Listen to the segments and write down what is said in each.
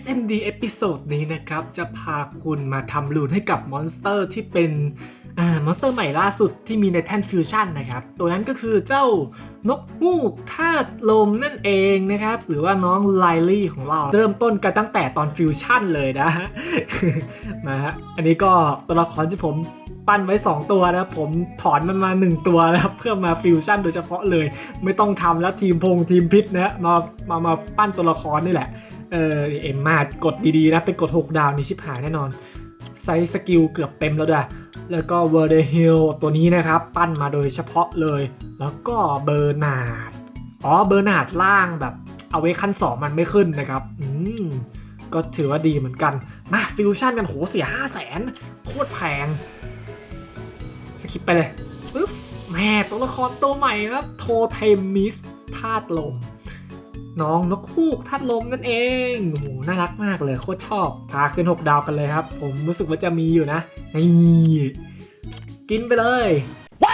SMD เอพิโซดนี้นะครับ จะพาคุณมาทำลูนให้กับมอนสเตอร์ที่เป็นอมอนสเตอร์ใหม่ล่าสุดที่มีในแท่นฟิวชั่นนะครับ ตัวนั้นก็คือเจ้านกฮูกธาตุลมนั่นเองนะครับ หรือว่าน้องไลลี่ของเรา เริ่มต้นกันตั้งแต่ตอนฟิวชั่นเลยนะฮะมาฮะอันนี้ก็ตัวละครที่ผมปั้นไว้ 2 ตัวนะผมถอนมันมา 1 ตัวนะครับเพื่อมาฟิวชั่นโดยเฉพาะเลย ไม่ต้องทำแล้วทีมพงทีมพิษนะฮะมามามาปั้นตัวละครนี่แหละ เออเอ็มมากดดีๆนะ เป็นกด 6 ดาวนี่ชิบหายแน่นอน ไซส์สกิลเกือบเต็มแล้วด้วยแล้วก็เวอร์เดฮิลตัวนี้นะครับ ปั้นมาโดยเฉพาะเลย แล้วก็เบอร์นาดอ๋อเบอร์นาดล่างแบบเอาไว้ขั้น2มันไม่ขึ้นนะครับ อืม ก็ถือว่าดีเหมือนกัน มาฟิวชั่นกันโหเสีย5 0 0แสนโคตรแพงสคิปไปเลยปึ๊บแม่ตัวละครตัวใหม่ครับ โทเทมิสธาตุลม น้องนกฮูกธาตุลมนั่นเองโอ้โหน่ารักมากเลยโคตรชอบ พาขึ้น 6 ดาวกันเลยครับ ผมรู้สึกว่าจะมีอยู่นะ นี่ กินไปเลย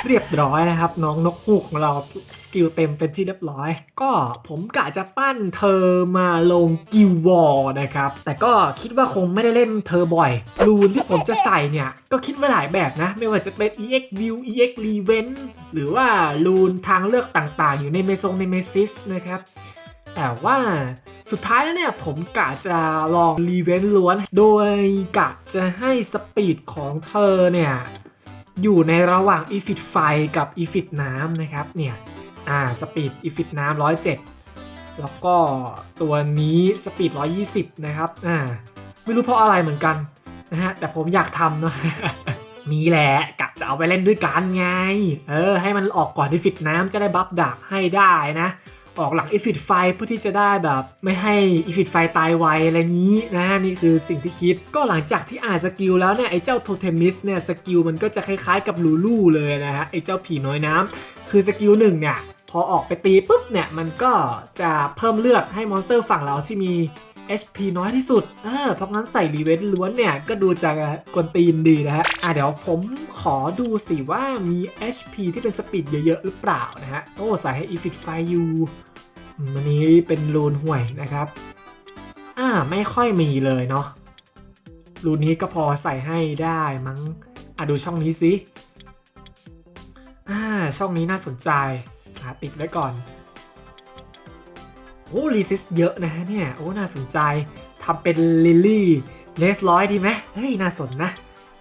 เรียบร้อยนะครับ น้องนกฮูกของเราสกิลเต็มเป็นที่เรียบร้อย ก็ผมกะจะปั้นเธอมาลงกิววอลนะครับ แต่ก็คิดว่าคงไม่ได้เล่นเธอบ่อย รูนที่ผมจะใส่เนี่ย ก็คิดมาหลายแบบนะ ไม่ว่าจะเป็น EX View EX Revent หรือว่ารูนทางเลือกต่างๆ อยู่ในเมซงในเมซิสนะครับ แต่ว่าสุดท้ายแล้วเนี่ยผมกะจะลองรีเวนต์ล้วน โดยกะจะให้สปีดของเธอเนี่ย อยู่ในระหว่างอีฟิตไฟกับอีฟิตน้ำนะครับเนี่ย อ่าสปีดอีฟิตน้ำ107แล้วก็ตัวนี้สปีด 120 นะครับ อ่า ไม่รู้เพราะอะไรเหมือนกันนะฮะ แต่ผมอยากทำเนาะนี่แหละกะจะเอาไปเล่นด้วยกันไง เออ ให้มันออกก่อนอีฟิตน้ำจะได้บัฟดาบให้ได้นะ ออกหลังอีฟิตไฟเพื่อที่จะได้แบบ ไม่ให้อีฟิตไฟตายไวอะไรนี้นะนี่คือสิ่งที่คิด ก็หลังจากที่อ่านสกิลแล้วเนี่ยไอ้เจ้าโทเทมิสเนี่ยสกิลมันก็จะคล้ายๆกับลูลูเลยนะฮะไอ้เจ้าผีน้อยน้ำคือสกิลหนึ่งเนี่ยพอออกไปตีปุ๊บเนี่ยมันก็จะเพิ่มเลือดให้มอนสเตอร์ฝั่งเราที่มี HP น้อยที่สุด เออ เพราะงั้นใส่รีเวนล้วนเนี่ย ก็ดูจะกวนตีนดีนะฮะ อะเดี๋ยวผมขอดูสิว่ามี HP ที่เป็นสปีดเยอะ ๆ หรือเปล่านะฮะ โอ้ ใส่ให้ e f i t f i อยู่ อืมอันนี้เป็นรูนห่วยนะครับ อ่าไม่ค่อยมีเลยเนาะรูนนี้ก็พอใส่ให้ได้มั้งอะดูช่องนี้สิอ่าช่องนี้น่าสนใจอะติดไว้ก่อนโอ้รีซิสเยอะนะฮะเนี่ยโอ้น่าสนใจทำเป็นลิลลี่เลสร้อยดีไหมเฮ้ยน่าสนนะ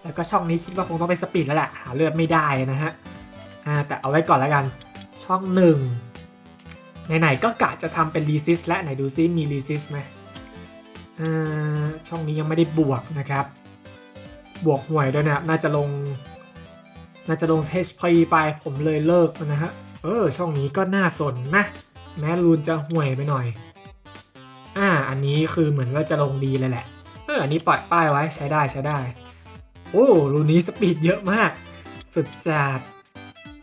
แล้วก็ช่องนี้คิดว่าคงต้องไปสปีดแล้วแหละหาเลือดไม่ได้นะฮะอ่าแต่เอาไว้ก่อนแล้วกันช่องหนึ่ง ไหนๆก็กะจะทำเป็นรีซิสและไหนดูซิมีรีซิสไหมอ่าช่องนี้ยังไม่ได้บวกนะครับ บวกห่วยด้วยนะน่าจะลง น่าจะลง HP ไปผมเลยเลิกนะฮะ เออ ช่องนี้ก็น่าสนนะ แม้รูนจะห่วยไปหน่อย อ่า อันนี้คือเหมือนว่าจะลงดีเลยแหละ เออ อันนี้ปล่อยป้ายไว้ใช้ได้ใช้ได้ โอ้ รูนนี้สปีดเยอะมาก สุดจัด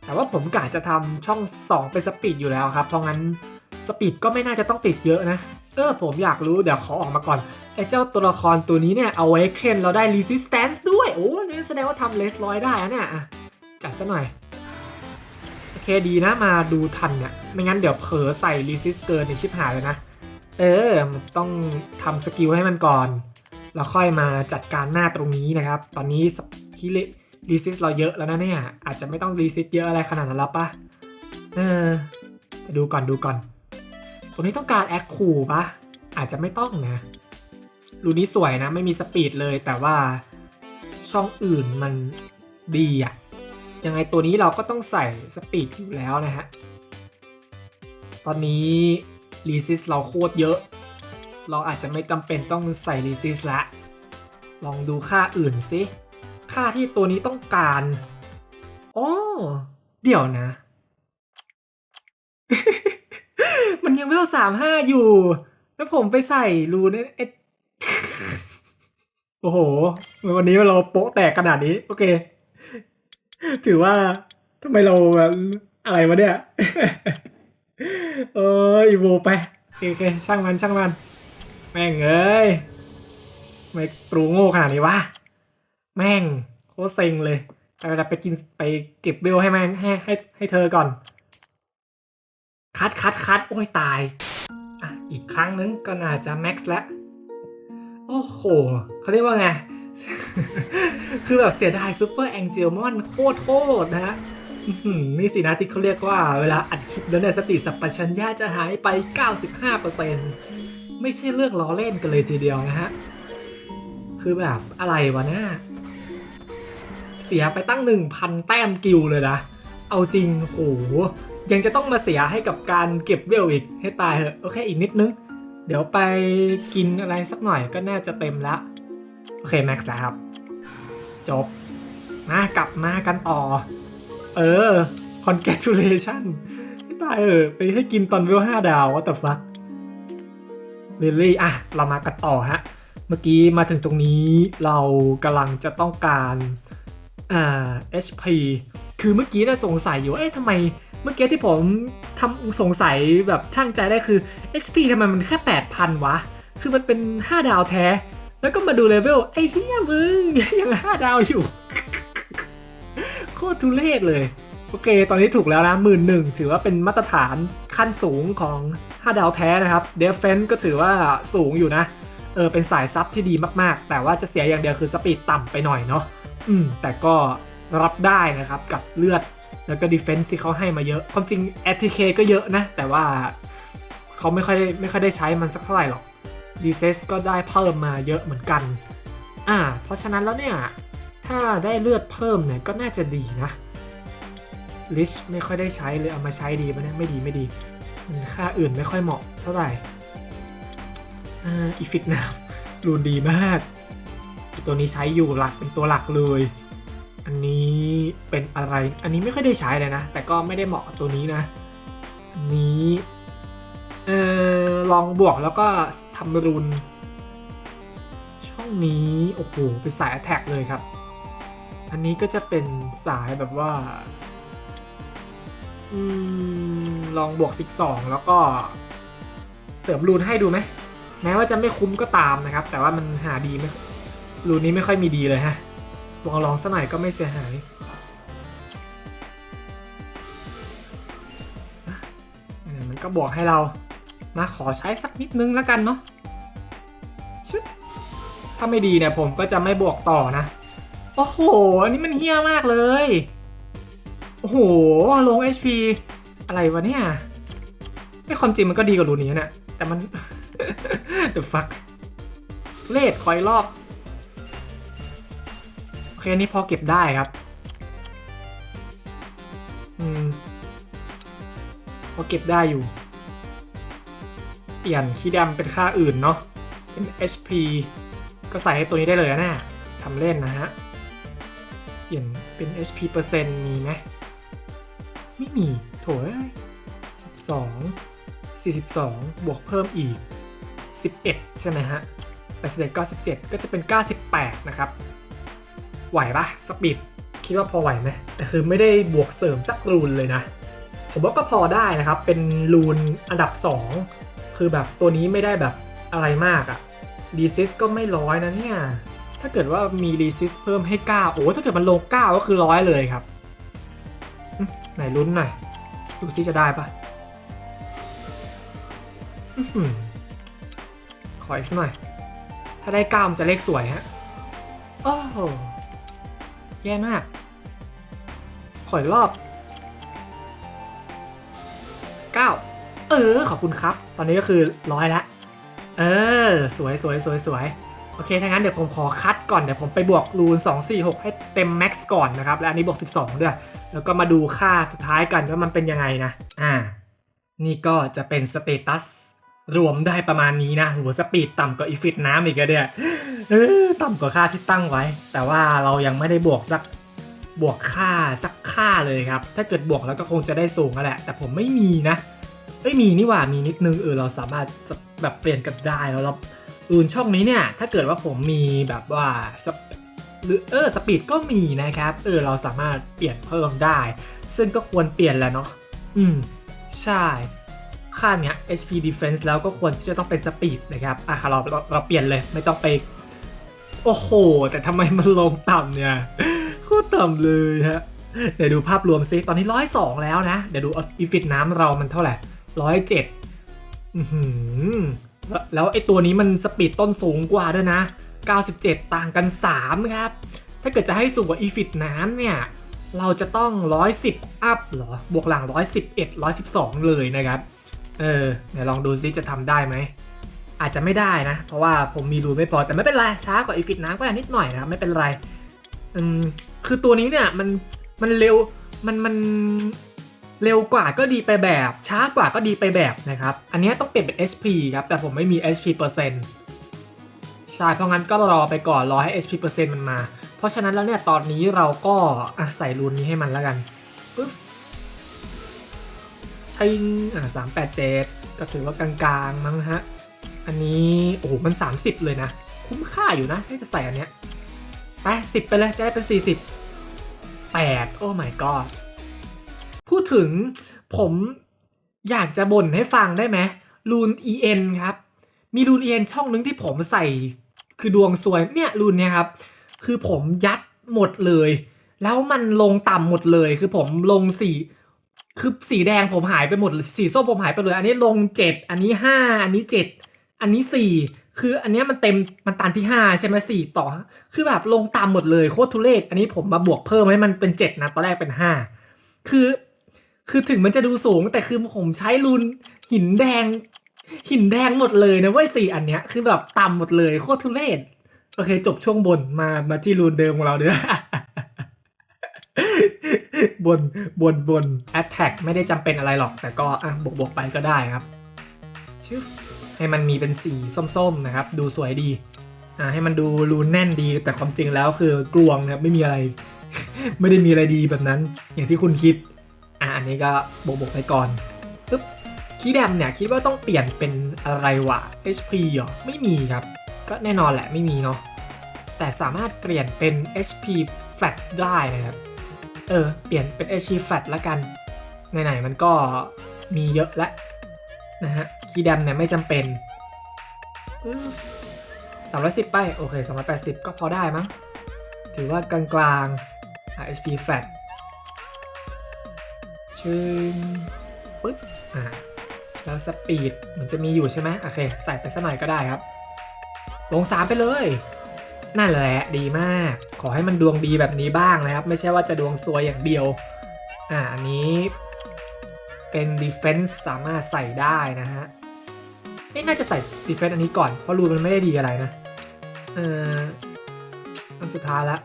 แต่ว่าผมกะจะทำช่อง 2 เป็นสปีดอยู่แล้วครับ เพราะงั้นสปีดก็ไม่น่าจะต้องติดเยอะนะ เออผมอยากรู้เดี๋ยวขอออกมาก่อน ไอ้เจ้าตัวละครตัวนี้เนี่ยเอาไว้เคนเราได้ resistance ด้วย โอ้นี่แสดงว่าทำเลสร้อยได้อะเนี่ยจัดซะหน่อย โอเคดีนะมาดูทันเนี่ย ไม่งั้นเดี๋ยวเผลอใส่ resist เกินในชิปหายเลยนะ เออต้องทำสกิลให้มันก่อน แล้วค่อยมาจัดการหน้าตรงนี้นะครับ ตอนนี้สกิล รีซิสเราเยอะแล้วนะเนี่ย อาจจะไม่ต้องรีซิสเยอะอะไรขนาดนั้นแล้วปะเออดูก่อนดูก่อนตรงนี้ต้องการแอคคูปะอาจจะไม่ต้องนะรูนี้สวยนะ ไม่มีสปีดเลยแต่ว่าช่องอื่นมันดีอะยังไงตัวนี้เราก็ต้องใส่สปีดอยู่แล้วนะฮะ ตอนนี้รีซิสเราโคตรเยอะ เราอาจจะไม่จำเป็นต้องใส่รีซิสละ ลองดูค่าอื่นสิ ค่าที่ตัวนี้ต้องการอ๋อเดี๋ยวนะ มันยังไม่เท่าสามห้าอยู่ แล้วผมไปใส่รูนเอ็ดโอ้โห วันนี้เราโป๊ะแตกขนาดนี้ โอเค ถือว่าทำไมเราแบบอะไรวะเนี่ย เอออีโวไปโอเคช่างมันช่างมัน แม่งเอ้ยทำไม่ปรูโง่ขนาดนี้วะ แม่งโคตรเซ็งเลยแต่ไปกินไปเก็บเบลให้แม่งให้ให้ให้เธอก่อน คัดคัดคัดโอ้ยตายอะอีกครั้งนึงก็น่าจะแม็กซ์แล้วโอ้โหเขาเรียกว่าไง คือแบบเสียดายซูเปอร์แองเจลมอนโคตรโคตรนะฮะนี่สินะที่เขาเรียกว่าเวลาอัดคลิปแล้วเนี่ยสติสัพพัญญะจะหายไป 95%ไม่ใช่เรื่องล้อเล่นกันเลยทีเดียวนะฮะ คือแบบอะไรวะเนี่ย เสียไปตั้ง 1,000 แต้มกิลเลยนะ เอาจริงโหยังจะต้องมาเสียให้กับการเก็บเวลอีกให้ตายเหอะโอเคอีกนิดนึง เดี๋ยวไปกินอะไรสักหน่อยก็น่าจะเต็มละ โอเคแม็กซ์แล้วครับ จบมากลับมากันต่อ เออ congratulation ไม่ตายเออ ไปให้กินตอนเวลห้าดาวว่าแต่ฟักลิลลี่อะ เรามากันต่อฮะ เมื่อกี้มาถึงตรงนี้เรากำลังจะต้องการ อ่า HP คือเมื่อกี้น่าสงสัยอยู่เอ๊ะทำไมเมื่อกี้ที่ผมทำสงสัยแบบช่างใจได้คือ HP ทำไมมันแค่ 8,000 วะ คือมันเป็น 5 ดาวแท้ แล้วก็มาดูเลเวลไอ้เหี้ยมึง ยัง 5 ดาวอยู่ โคตรทุเรศเลย โอเค ตอนนี้ถูกแล้วนะหมื่นหนึ่งถือว่าเป็นมาตรฐานขั้นสูงของ 5 ดาวแท้นะครับเดฟเฟนก็ถือว่าสูงอยู่นะ เออเป็นสายซับที่ดีมากๆ แต่ว่าจะเสียอย่างเดียวคือสปีดต่ำไปหน่อยเนาะ อืมแต่ก็รับได้นะครับกับเลือดแล้วก็ดีเฟนซ์ที่เขาให้มาเยอะ ความจริง ATK ก็เยอะนะ แต่ว่าเขาไม่ค่อยได้ไม่ค่อยได้ใช้มันสักเท่าไหร่หรอกดีเซสก็ได้เพิ่มมาเยอะเหมือนกัน อ่า เพราะฉะนั้นแล้วเนี่ย ถ้าได้เลือดเพิ่มเนี่ยก็น่าจะดีนะลิชไม่ค่อยได้ใช้เลยเอามาใช้ดีปะเนี่ยไม่ดีไม่ดีมันค่าอื่นไม่ค่อยเหมาะเท่าไหร่ อ่าอีฟิตน้ำรูนดีมาก ตัวนี้ใช้อยู่หลักเป็นตัวหลักเลย อันนี้เป็นอะไร อันนี้ไม่ค่อยได้ใช้เลยนะ แต่ก็ไม่ได้เหมาะกับตัวนี้นะ อันนี้ เออลองบวกแล้วก็ทำรุน ช่องนี้ โอ้โห เป็นสาย a t แทกเลยครับ อันนี้ก็จะเป็นสายแบบว่าอืมลองบวก12แล้วก็เสริมรูนให้ดูไหมแม้ว่าจะไม่คุ้มก็ตามนะครับ แต่ว่ามันหาดีไม่ รูนี้ไม่ค่อยมีดีเลยฮะลองลองสักหน่อยก็ไม่เสียหาย มันก็บอกให้เรามาขอใช้สักนิดนึงแล้วกันเนาะชึถ้าไม่ดีเนี่ยผมก็จะไม่บวกต่อนะ โอ้โห อันนี้มันเฮี้ยมากเลย โอ้โห ลง HP อะไรวะเนี่ย ไม่ความจริงมันก็ดีกว่ารูนี้นะแต่มัน The fuck เลดคอยรอบ เคอันนี้พอเก็บได้ครับ อืม พอเก็บได้อยู่ เปลี่ยนคีย์ดำเป็นค่าอื่นเนาะ เป็น HP ก็ใส่ให้ตัวนี้ได้เลยนะทำเล่นนะฮะ เปลี่ยนเป็น HP เปอร์เซ็นต์มีไหมไม่มี โถเอ้ย12 42บวกเพิ่มอีก 11 ใช่ไหมฮะ81 97ก็จะเป็น 98 นะครับ ไหวปะสปีดคิดว่าพอไหวไหมแต่คือไม่ได้บวกเสริมสักรูนเลยนะ ผมว่าก็พอได้นะครับ เป็นรูนอันดับ 2 คือแบบตัวนี้ไม่ได้แบบอะไรมากอะรีซิสก็ไม่ร้อยนะเนี่ย ถ้าเกิดว่ามีรีซิสเพิ่มให้ 9 โอ้ถ้าเกิดมันลง 9 ก็คือร้อยเลยครับ ไหนลุ้นหน่อย ดูซิจะได้ปะอขออีกสักหน่อย ถ้าได้9มันจะเลขสวยฮะ โอ้ แย่มาก ขออีกรอบ 9 เออ ขอบคุณครับ ตอนนี้ก็คือร้อยล้วเออ สวยสวยสวยสวยโอเค ถ้างั้นเดี๋ยวผมขอคัดก่อน เดี๋ยวผมไปบวกรูน 2 4 6 ให้เต็มแม็กซ์ก่อนนะครับ และอันนี้บวก 12 ด้วย แล้วก็มาดูค่าสุดท้ายกันว่ามันเป็นยังไงนะ อ่า นี่ก็จะเป็นสเตตัส รวมได้ประมาณนี้นะหัวสปีดต่ำกว่าอีฟิตน้ำอีกอะเนี่ยเออต่ำกว่าค่าที่ตั้งไว้ แต่ว่าเรายังไม่ได้บวกสักบวกค่าสักค่าเลยครับ ถ้าเกิดบวกแล้วก็คงจะได้สูงแล้วแหละ แต่ผมไม่มีนะเอ้ยมีนี่หว่ามีนิดนึงเออเราสามารถจะแบบเปลี่ยนกันได้แล้วเราอื่นช่องนี้เนี่ย ถ้าเกิดว่าผมมีแบบว่าสเปหรือเออสปีดก็มีนะครับ เออเราสามารถเปลี่ยนเพิ่มได้ ซึ่งก็ควรเปลี่ยนแหล้วเนาะอืม ใช่ ค่าเนี้ย HP defense แล้วก็ควรที่จะต้องเป็นสปีดนะครับอะค่ะเราเราเราเปลี่ยนเลยไม่ต้องไป โอ้โห แต่ทำไมมันลงต่ำเนี่ยโคตรต่ำเลยฮะเดี๋ยวดูภาพรวมซิตอนนี้ร้อยสองแล้วนะ เดี๋ยวดูอีฟิตน้ำเรามันเท่าไหร่ร้อยเจ็ดแล้วแล้วไอตัวนี้มันสปีดต้นสูงกว่าด้วยนะ 97 ต่างกัน 3 ครับ ถ้าเกิดจะให้สูงกว่าอีฟิตน้ำเนี่ย เราจะต้อง 110 อัพเหรอ บวกหลัง 111 112 เลยนะครับ เออเดี๋ยวลองดูซิจะทำได้ไหม อาจจะไม่ได้นะ เพราะว่าผมมีรูนไม่พอแต่ไม่เป็นไร ช้ากว่าอีฟิตน้ำก็นิดหน่อยนะครับไม่เป็นไรอืมคือตัวนี้เนี่ยมันมันเร็วมันมันเร็วกว่าก็ดีไปแบบ ช้ากว่าก็ดีไปแบบนะครับ อันนี้ต้องเปลี่ยนเป็น HP ครับ แต่ผมไม่มี HP เปอร์เซ็นต์ใช่เพราะงั้นก็รอไปก่อนรอให้ HP เปอร์เซ็นต์มันมา เพราะฉะนั้นแล้วเนี่ยตอนนี้เราก็ใส่รูนนี้ให้มันแล้วกันปึ๊บ ใช่อะสามแปดเจ็ดก็ถือว่ากลางๆมั้งฮะ อันนี้โอ้โหมัน 30 เลยนะ คุ้มค่าอยู่นะที่จะใส่อันเนี้ยไปสิบไปเลยจะได้เป็น 40 8 โอ้ my god พูดถึงผมอยากจะบ่นให้ฟังได้ไหมรูน EN ครับ มีรูน EN ช่องนึงที่ผมใส่คือดวงสวยเนี่ยรูนเนี่ยครับ คือผมยัดหมดเลย แล้วมันลงต่ำหมดเลยคือผมลงสี คือสีแดงผมหายไปหมดสีส้มผมหายไปเลย อันนี้ลง7อันนี้5อันนี้7อันนี้4คืออันนี้มันเต็มมันตันที่5ใช่ไหมสี่ต่อ คือแบบลงต่ำหมดเลยโคตรทุเรศอันนี้ผมมาบวกเพิ่มให้มันเป็น7นะตอนแรกเป็น5คือ คือถึงมันจะดูสูงแต่คือผมใช้รูนหินแดง หินแดงหมดเลยนะเว้ยสี่อันเนี้ยคือแบบต่ำหมดเลยโคตรทุเรศโอเค จบช่วงบนมามาที่รูนเดิมของเราเด้อ บนบนบน attack ไม่ได้จำเป็นอะไรหรอก แต่ก็อะบวกบวกไปก็ได้ครับชึบให้มันมีเป็นสีส้มๆนะครับ ดูสวยดีอ่าให้มันดูรูนแน่นดี แต่ความจริงแล้วคือกลวงนะครับไม่มีอะไร ไม่ได้มีอะไรดีแบบนั้น อย่างที่คุณคิดอะอันนี้ก็บวกบวกไปก่อนปึ๊บคีย์แดมเนี่ยคิดว่าต้องเปลี่ยนเป็นอะไรวะ HP เหรอไม่มีครับ ก็แน่นอนแหละไม่มีเนาะแต่สามารถเปลี่ยนเป็น HP flat ได้นะครับ เออ เปลี่ยนเป็น HP flat ละกัน ไหนๆมันก็มีเยอะแล้วนะฮะ คีย์ดมเนี่ยไม่จำเป็นสามร้อยสิบไป โอเคสามร้อยแปดสิบก็พอได้มั้ง ถือว่ากลางๆอะ HP flat ชึงปึ๊บ อ่า แล้วสปีดเหมันจะมีอยู่ใช่ไหมโอเค ใส่ไปสักหน่อยก็ได้ครับ ลงสามไปเลย นั่นแหละดีมาก ขอให้มันดวงดีแบบนี้บ้างนะครับ ไม่ใช่ว่าจะดวงซวยอย่างเดียว อ่าอันนี้เป็น defense สามารถใส่ได้นะฮะเอ๊ะน่าจะใส่ defense อันนี้ก่อน เพราะรูนมันไม่ได้ดีอะไรนะ เอออันสุดท้ายละ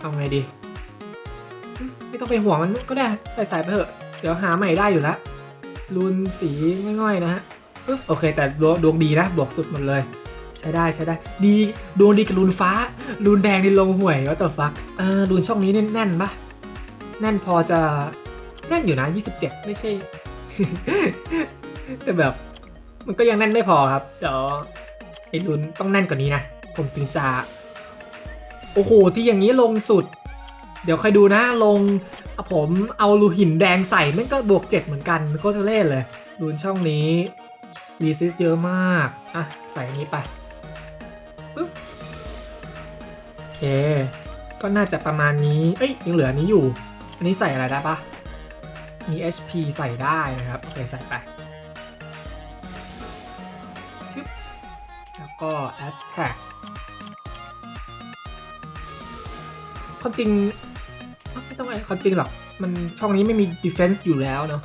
เอาไงดี ไม่ต้องไปห่วงมันก็ได้ใส่ๆไปเถอะ เดี๋ยวหาใหม่ได้อยู่แล้วรูนสีง่อยๆนะฮะปึ๊บโอเคแต่ดวงดีนะบวกสุดหมดเลย ใช้ได้ใช้ได้ ดีดวงดีกับรูนฟ้ารูนแดงในลงห่วยว่าแต่ฟักเออรูนช่องนี้แน่นปะแน่นพอจะแน่นอยู่นะ 27 ไม่ใช่ แต่แบบ มันก็ยังแน่นไม่พอครับเดี๋ยวไอ้รูนต้องแน่นกว่านี้นะ ผมถึงจะ โอ้โห ที่อย่างนี้ลงสุด เดี๋ยวใค่อยดูนะลงผมเอาลูหินแดงใส่ม่งก็บวก 7 เหมือนกันโคตรเล่นเลยรูนช่องนี้รีซิสเยอะมาก อะ ใส่นี้ไป ก็น่าจะประมาณนี้ เอ้ยยังเหลืออันนี้อยู่ อันนี้ใส่อะไรได้ปะมี HP ใส่ได้นะครับ โอเคใส่ไปชึบแล้วก็ attack ความจริงไม่ต้องอะไรความจริงหรอก มันช่องนี้ไม่มี defense อยู่แล้วเนาะ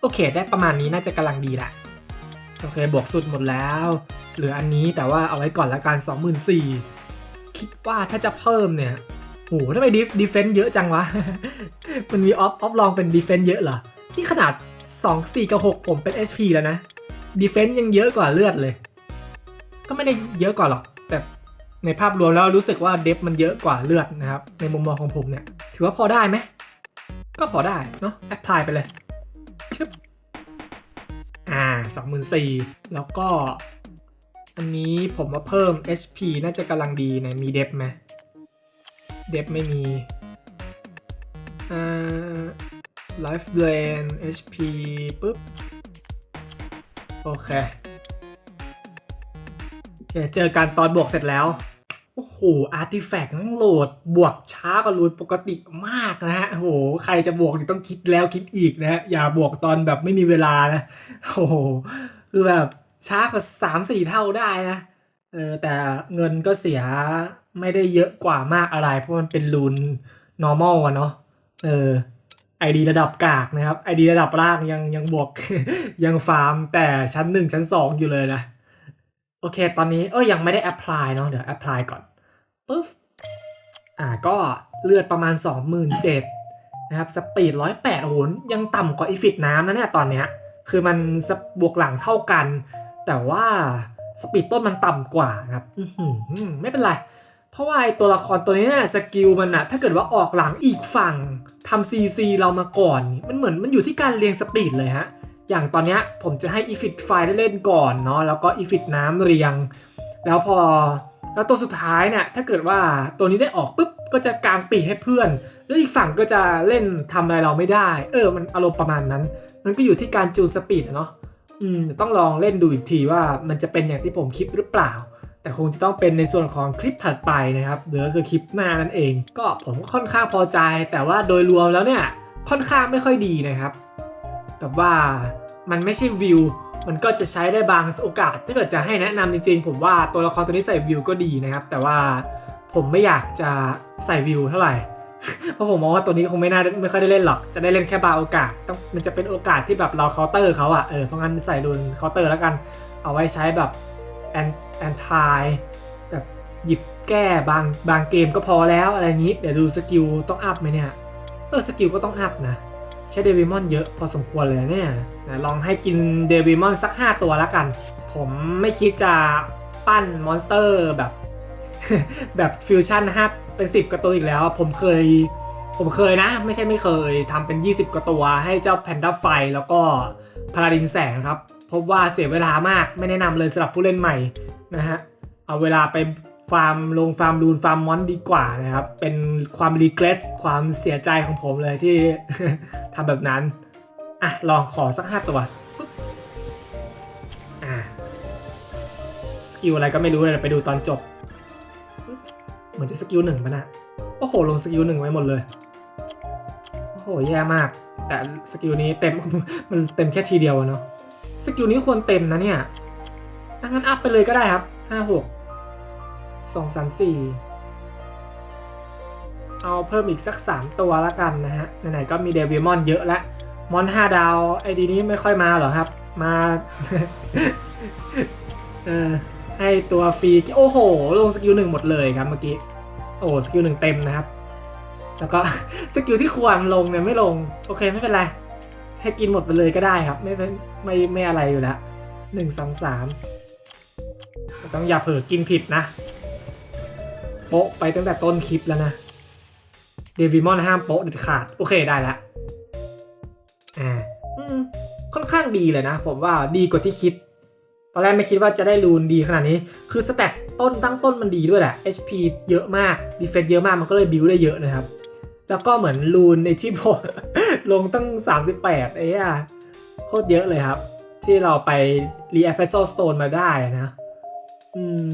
โอเค ได้ประมาณนี้น่าจะกำลังดีแหละโอเค บวกสุดหมดแล้ว เหลืออันนี้แต่ว่าเอาไว้ก่อนละกัน 24,000 คิดว่าถ้าจะเพิ่มเนี่ยโหทำไมดิฟดีเฟนซ์เยอะจังวะ มันมีออฟออฟลองเป็นดีเฟนซ์เยอะเหรอ นี่ขนาด 2 4 กับ 6 ผมเป็น HP แล้วนะดีเฟนซ์ยังเยอะกว่าเลือดเลย ก็ไม่ได้เยอะกว่าหรอก แต่ในภาพรวมแล้วรู้สึกว่าเดฟมันเยอะกว่าเลือดนะครับ ในมุมมองของผมเนี่ย ถือว่าพอได้ไหม ก็พอได้เนาะแอพพลายไปเลยชึบอ่าสองหมื่นสี่แล้วก็ อันนี้ผมมาเพิ่ม HP น่าจะกำลังดีในมีเดฟไหมเดฟไม่มีอ่า Life Drain HP ปุ๊บ โอเคโอเคเจอกันตอนบวกเสร็จแล้ว โอ้โห อาร์ติแฟกต์มันโหลด บวกช้ากว่ารูนปกติมากนะฮะ โอ้โห ใครจะบวกนี่ต้องคิดแล้วคิดอีกนะฮะ อย่าบวกตอนแบบไม่มีเวลานะ โอ้โห คือแบบ ช้ากว่าสามสี่เท่าได้นะเออแต่เงินก็เสียไม่ได้เยอะกว่ามากอะไร เพราะมันเป็นรูน normal อะเนาะเออไอดีระดับกากนะครับไอดีระดับล่างยังยังบวก ยังฟาร์มแต่ชั้นหนึ่งชั้นสองอยู่เลยนะ โอเคตอนนี้เอ้ยยังไม่ได้ apply เนาะเดี๋ยว apply ก่อนปุ๊บอ่าก็เลือดประมาณ 27,000นะครับสปีด108โอ้โหยังต่ำกว่าอีฟิตน้ำนะเนี่ยตอนเนี้ยคือมันสบวกหลังเท่ากัน แต่ว่าสปีดต้นมันต่ำกว่าครับไม่เป็นไร เพราะว่าไอตัวละครตัวนี้เนี่ยสกิลมันอะถ้าเกิดว่าออกหลังอีกฝั่งทำซีซีเรามาก่อน มันเหมือนมันอยู่ที่การเรียงสปีดเลยฮะ อย่างตอนนี้ผมจะให้อีฟิตไฟได้เล่นก่อนเนาะแล้วก็อีฟิตน้ำเรียง แล้วพอแล้วตัวสุดท้ายเนี่ยถ้าเกิดว่าตัวนี้ได้ออกปุ๊บก็จะกางปีกให้เพื่อน แล้วอีกฝั่งก็จะเล่นทำอะไรเราไม่ได้ เออ มันอารมณ์ประมาณนั้น มันก็อยู่ที่การจูนสปีดเนาะ อืมต้องลองเล่นดูอีกทีว่ามันจะเป็นอย่างที่ผมคิดหรือเปล่า แต่คงจะต้องเป็นในส่วนของคลิปถัดไปนะครับหรือคือคลิปหน้านั่นเอง ก็ผมก็ค่อนข้างพอใจ แต่ว่าโดยรวมแล้วเนี่ยค่อนข้างไม่ค่อยดีนะครับแบบว่ามันไม่ใช่วิวมันก็จะใช้ได้บางโอกาส ถ้าเกิดจะให้แนะนำจริงๆ ผมว่าตัวละครตัวนี้ใส่วิวก็ดีนะครับ แต่ว่าผมไม่อยากจะใส่วิวเท่าไหร่ เพราะผมมองว่าตัวนี้คงไม่น่าไม่ค่อยได้เล่นหรอก จะได้เล่นแค่บางโอกาสต้องมันจะเป็นโอกาสที่แบบเราเคาน์เตอร์เขาอะเออเพราะงั้นใส่รุนเคาน์เตอร์แล้วกัน เอาไว้ใช้แบบแอนแอนทายแบบหยิบแก้บางบางเกมก็พอแล้วอะไรอย่างนี้ เดี๋ยวดูสกิลต้องอัพไหมเนี่ยเออสกิลก็ต้องอัพนะ ใช้เดวิมอนเยอะพอสมควรเลยเนี่ยนะลองให้กินเดวิมอนสัก 5 ตัวแล้วกัน ผมไม่คิดจะปั้นมอนสเตอร์แบบแบบฟิวชั่น5 เป็น10กว่าตัวอีกแล้ว ผมเคย ผมเคยนะ ไม่ใช่ไม่เคยทำเป็น 20กว่าตัวให้เจ้าแพนด้าไฟแล้วก็พาราดินแสงครับพบว่าเสียเวลามากไม่แนะนำเลยสำหรับผู้เล่นใหม่นะฮะเอาเวลาไปฟาร์มลงฟาร์มรูนฟาร์มมอนดีกว่านะครับ เป็นความรีเกรสความเสียใจของผมเลยที่ทำแบบนั้น อะ ลองขอสักห้าตัวอะสกิลอะไรก็ไม่รู้เลยไปดูตอนจบ เหมือนจะสกิลหนึ่งปะนะโอ้โห ลงสกิลหนึ่งไว้หมดเลย โอ้โห แย่มาก แต่สกิลนี้เต็ม มันเต็มแค่ทีเดียวเนาะ สกิลนี้ควรเต็มนะเนี่ยงั้นอัพไปเลยก็ได้ครับห้าหกสองสามสี่เอาเพิ่มอีกสักสามตัวละกันนะฮะ ไหนๆก็มีเดวิมอนเยอะแล้วมอนห้าดาว ไอดีนี้ไม่ค่อยมาหรอครับ มา เออ ให้ตัวฟรีโอ้โห ลงสกิลหนึ่งหมดเลยครับเมื่อกี้ โอ้สกิลหนึ่งเต็มนะครับ แล้วก็สกิลที่ควรลงเนี่ยไม่ลง โอเคไม่เป็นไร ให้กินหมดไปเลยก็ได้ครับ ไม่เป็นไม่ไม่อะไรอยู่แล้วหนึ่งสองสามต้องอย่าเผลอกินผิดนะ โปะไปตั้งแต่ต้นคลิปแล้วนะ เดวิมอนห้ามโปะเด็ดขาด โอเคได้แล้วอ่าค่อนข้างดีเลยนะ ผมว่าดีกว่าที่คิด ตอนแรกไม่คิดว่าจะได้รูนดีขนาดนี้ คือสแต็กต้นตั้งต้นมันดีด้วยแหละ HP เยอะมากดีเฟนเยอะมากมันก็เลยบิวได้เยอะนะครับ แล้วก็เหมือนรูนในที่ผมลงตั้ง 38ไอ้อะโคตรเยอะเลยครับ ที่เราไปรีแอปเปิลสโตนมาได้นะอืม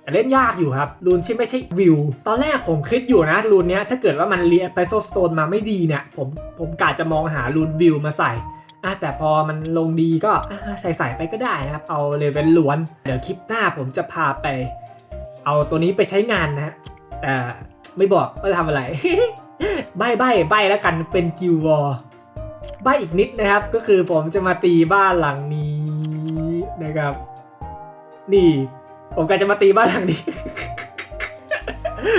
แต่เล่นยากอยู่ครับรูนที่ไม่ใช่วิว ตอนแรกผมคิดอยู่นะรูนเนี้ยถ้าเกิดว่ามันรีแอปเปิลสโตนมาไม่ดีเนี่ยผมผมกะจะมองหารูนวิวมาใส่ อะแต่พอมันลงดีก็ใส่ใส่ไปก็ได้นะครับ เอาเลเวลล้วน เดี๋ยวคลิปหน้าผมจะพาไป เอาตัวนี้ไปใช้งานนะฮะแต่ไม่บอกว่าจะทำอะไร ใบใบใบแล้วกันเป็นกิววอใบอีกนิดนะครับ ก็คือผมจะมาตีบ้านหลังนี้นะครับ นี่ ผมก็จะมาตีบ้านหลังนี้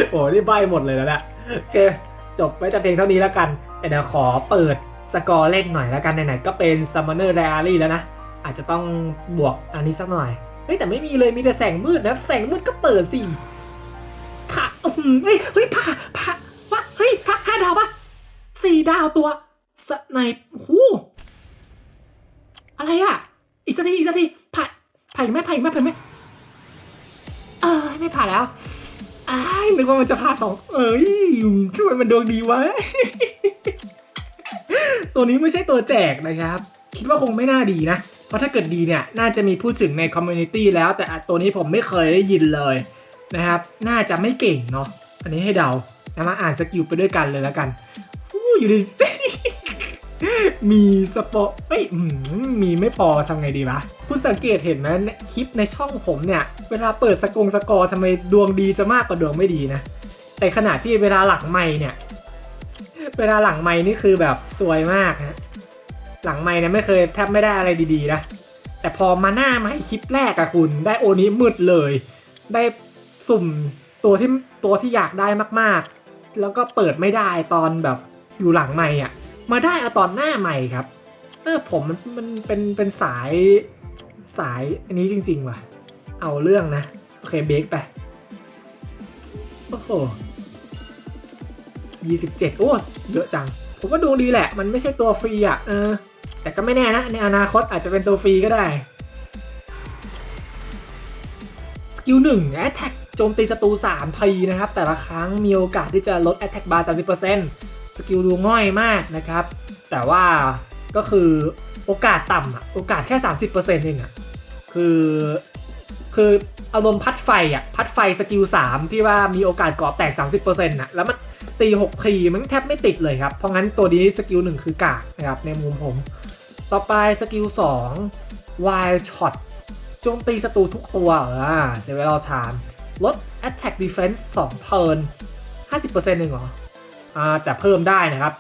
โอ้นี่ใบหมดเลยแล้วนะโอเคจบไว้แต่เพียงเท่านี้แล้วกัน แต่เดี๋ยวขอเปิด สกอร์เล่นหน่อยแล้วกันไหนๆก็เป็น Summoner Diary แล้วนะ อาจจะต้องบวกอันนี้สักหน่อย เฮ้ยแต่ไม่มีเลยมีแต่แสงมืดนะแสงมืดก็เปิดสิผ่าอื้อหือเฮ้ยเฮ้ยผ่าผ่าวะเฮ้ยผ่าห้าดาวปะสี่ดาวตัวสไนหูอะไรอะอีกสักทีอีกสักทีผ่าผ่าอีกไหมผ่าอีกไหมผ่าไหมเออไม่ผ่าแล้วอ้ายนึกว่ามันจะผ่าสองเอ้ยช่วยมันดวงดีวะ ตัวนี้ไม่ใช่ตัวแจกนะครับ คิดว่าคงไม่น่าดีนะ เพราะถ้าเกิดดีเนี่ย น่าจะมีพูดถึงในคอมมูนิตี้แล้ว แต่อะตัวนี้ผมไม่เคยได้ยินเลยนะครับ น่าจะไม่เก่งเนาะ อันนี้ให้เดานะมาอ่านสกิลไปด้วยกันเลยแล้วกันอู้อยู่ดี มีสปอเอ้ยมีไม่พอทำไงดีวะพูดคุณสังเกตเห็นไหมเนี่ยคลิปในช่องผมเนี่ย เวลาเปิดสกงสกอร์ทำไมดวงดีจะมากกว่าดวงไม่ดีนะ แต่ขณะที่เวลาหลังไม่เนี่ย เวลาหลังไม่นี่คือแบบสวยมากฮะหลังไม่เนี่ยไม่เคยแทบไม่ได้อะไรดีๆนะแต่พอมาหน้ามาให้คลิปแรกอะคุณ ได้โอนี้มืดเลย ได้สุ่มตัวที่ตัวที่อยากได้มากๆ แล้วก็เปิดไม่ได้ตอนแบบอยู่หลังไม่อะมาได้เอาตอนหน้าใหม่ครับ เออผมมันมันเป็นเป็นสายสายอันนี้จริง ๆ ว่ะ เอาเรื่องนะ โอเคเบรกไป โอ้โห ยี่สิบเจ็ดโอ้เยอะจัง ผมว่าดวงดีแหละ มันไม่ใช่ตัวฟรีอะ เออ แต่ก็ไม่แน่นะ ในอนาคตอาจจะเป็นตัวฟรีก็ได้ สกิลหนึ่ง Attack โจมตีศัตรู3ทีนะครับ แต่ละครั้งมีโอกาสที่จะลด Attack bar 30%สกิลดูง่อยมากนะครับ แต่ว่าก็คือโอกาสต่ำอะโอกาสแค่ 30%เองอะคือคืออารมณ์พัดไฟอะพัดไฟสกิล3ที่ว่ามีโอกาสก่อแตก 30%น่ะแล้วมัน ตี6ทีมันแทบไม่ติดเลยครับ เพราะงั้นตัวนี้สกิล1คือกากนะครับในมุมผม ต่อไปสกิล2 Wild Shot โจมตีศัตรูทุกตัวอ่าเซเวลา time ลด Attack Defense 2เทิร์น50%เองเหรออ่าแต่เพิ่มได้นะครับ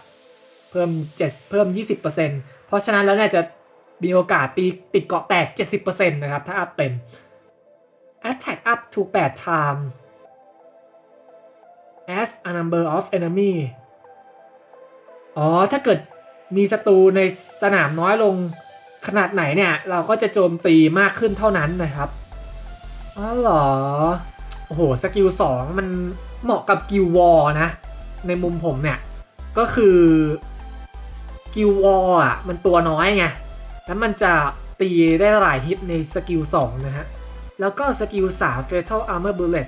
เพิ่ม 7 เพิ่ม 20%เพราะฉะนั้นแล้วเนี่ยจะมีโอกาสตีติดเกาะแตก 70%นะครับ ถ้าอัพเต็ม Attack up to 8 time as a number of enemy อ๋อ ถ้าเกิดมีศัตรูในสนามน้อยลงขนาดไหนเนี่ย เราก็จะโจมตีมากขึ้นเท่านั้นนะครับ อ๋อเหรอ โอ้โห สกิล 2 มันเหมาะกับกิลวอลนะ ในมุมผมเนี่ย ก็คือกิลวอลอะ มันตัวน้อยไง แล้วมันจะตีได้หลายฮิตในสกิล 2 นะฮะ แล้วก็สกิล3 Fatal Armor Bullet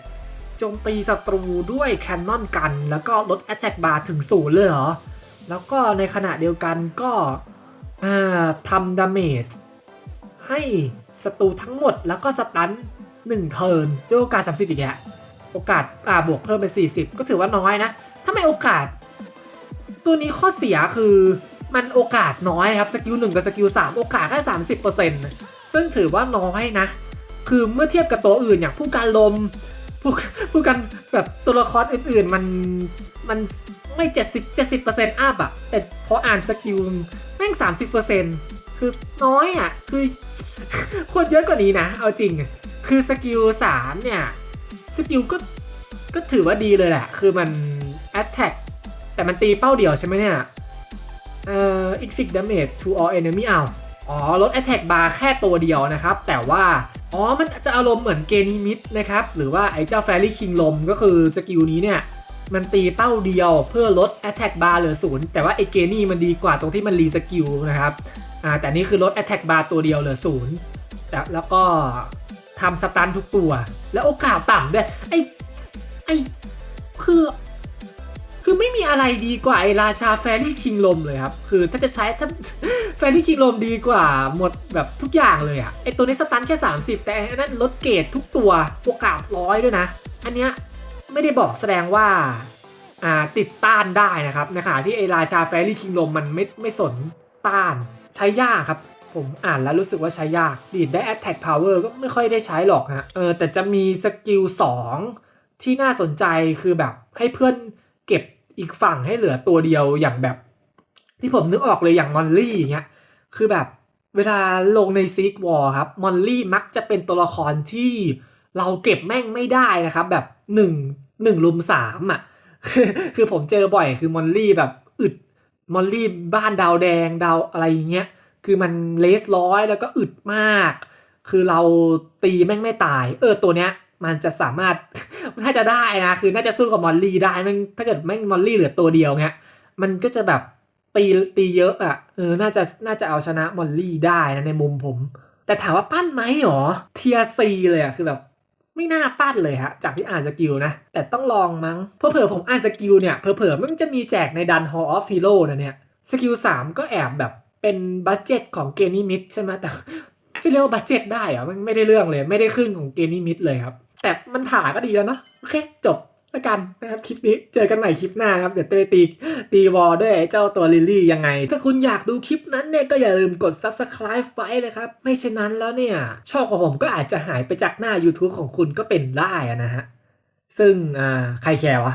จมตีศัตรูด้วยแคนนอนกัน แล้วก็ลด Attack Bar ถึงศูนย์เลยเหรอ แล้วก็ในขณะเดียวกันก็ทำดาเมจให้ศัตรูทั้งหมดแล้วก็สตัน1เทิร์นด้วยโอกาส 30 อีกแล้วโอกาสอ่าบวกเพิ่มเป็น 40 ก็ถือว่าน้อยนะถ้าไม่โอกาส ตัวนี้ข้อเสียคือมันโอกาสน้อยครับสกิล1กับสกิล3โอกาสแค่30%ซึ่งถือว่าน้อยนะ คือเมื่อเทียบกับตัวอื่นอย่างผู้การลม ผู้ผู้กันแบบตัวละครอื่นๆ มันมันไม่70 70%อัพอะแต่พออ่านสกิลแม่ง30%คือน้อยอะคือควรเยอะกว่านี้นะ เอาจริง คือสกิล3เนี่ย สกิลก็ก็ถือว่าดีเลยแหละ คือมัน attack แต่มันตีเป้าเดียวใช่ไหมเนี่ย เอ่อ inflict damage to all enemy อ้าวอ๋อ ลด attack bar แค่ตัวเดียวนะครับ แต่ว่า อ๋อ มันจะอารมณ์เหมือนเกนิมิดนะครับ หรือว่าไอ้เจ้าแฟรี่คิงลมก็คือสกิลนี้เนี่ย มันตีเป้าเดียวเพื่อลด attack bar เหลือศูนย์แต่ว่าไอ้เกนี่มันดีกว่าตรงที่มันรีสกิลนะครับ อ่า แต่นี่คือลด attack bar ตัวเดียวเหลือศูนย์แต่แล้วก็ทำสตันทุกตัว แล้วโอกาสต่ำด้วย ไอ้ ไอ้ คือ คือไม่มีอะไรดีกว่าไอราชาแฟรี่คิงลมเลยครับ คือถ้าจะใช้ถ้าแฟรี่คิงลมดีกว่าหมดแบบทุกอย่างเลยอะไอตัวนี้สตันแค่ 30 แต่อันนั้นลดเกรดทุกตัวโอกาสร้อยด้วยนะ อันเนี้ยไม่ได้บอกแสดงว่าอ่าติดต้านได้นะครับในขณะที่ไอราชาแฟรี่คิงลมมันไม่ไม่สนต้านใช้ยากครับผมอ่านแล้วรู้สึกว่าใช้ยากดีดได้ Attack Power ก็ไม่ค่อยได้ใช้หรอกฮะเออแต่จะมีสกิล2ที่น่าสนใจคือแบบให้เพื่อนเก็บ อีกฝั่งให้เหลือตัวเดียวอย่างแบบ ที่ผมนึกออกเลยอย่างมอลลี่อย่างเงี้ยคือแบบเวลาลงในซีกวอลครับมอลลี่มักจะเป็นตัวละครที่เราเก็บแม่งไม่ได้นะครับ แบบหนึ่งหนึ่งลุมสามอะคือคือผมเจอบ่อยคือมอลลี่แบบอึดมอลลี่บ้านดาวแดงดาวอะไรเงี้ยคือมันเลสร้อยแล้วก็อึดมาก คือเราตีแม่งไม่ตาย เออตัวเนี้ย มันจะสามารถน่าจะได้นะ คือน่าจะสู้กับมอลลี่ได้แม่งถ้าเกิดแม่งมอลลี่เหลือตัวเดียวเงี้ยมันก็จะแบบตีตีเยอะอะเออน่าจะน่าจะเอาชนะมอลลี่ได้นะในมุมผม แต่ถามว่าปั้นไหมหรอเทียซีเลยอะคือแบบไม่น่าปั้นเลยฮะจากที่อ่านสกิลนะ แต่ต้องลองมั้งเพอเผื่อผมอ่านสกิลเนี่ยเผื่อมันจะมีแจกในดัน Hall of Hero นะเนี่ยสกิล3ก็แอบแบบเป็นบัตเจ็ตของเกนี่มิดใช่ไหมแต่จะเรียกว่าบัตเจ็ตได้เหรอมันไม่ได้เรื่องเลย ไม่ได้ครึ่งของเกนี่มิดเลยครับ แต่มันผ่าก็ดีแล้วเนะโอเค จบแล้วกันนะครับคลิปนี้เจอกันใหม่คลิปหน้านะครับ เดี๋ยวจะไปตีตีวอลด้วยเจ้าตัวลิลลี่ยังไง ถ้าคุณอยากดูคลิปนั้นเนี่ย ก็อย่าลืมกด subscribe ไว้นะครับ ไม่เช่นนั้นแล้วเนี่ยช่องของผมก็อาจจะหายไปจากหน้า YouTube ของคุณก็เป็นได้นะฮะ ซึ่งอ่าใครแคร์วะ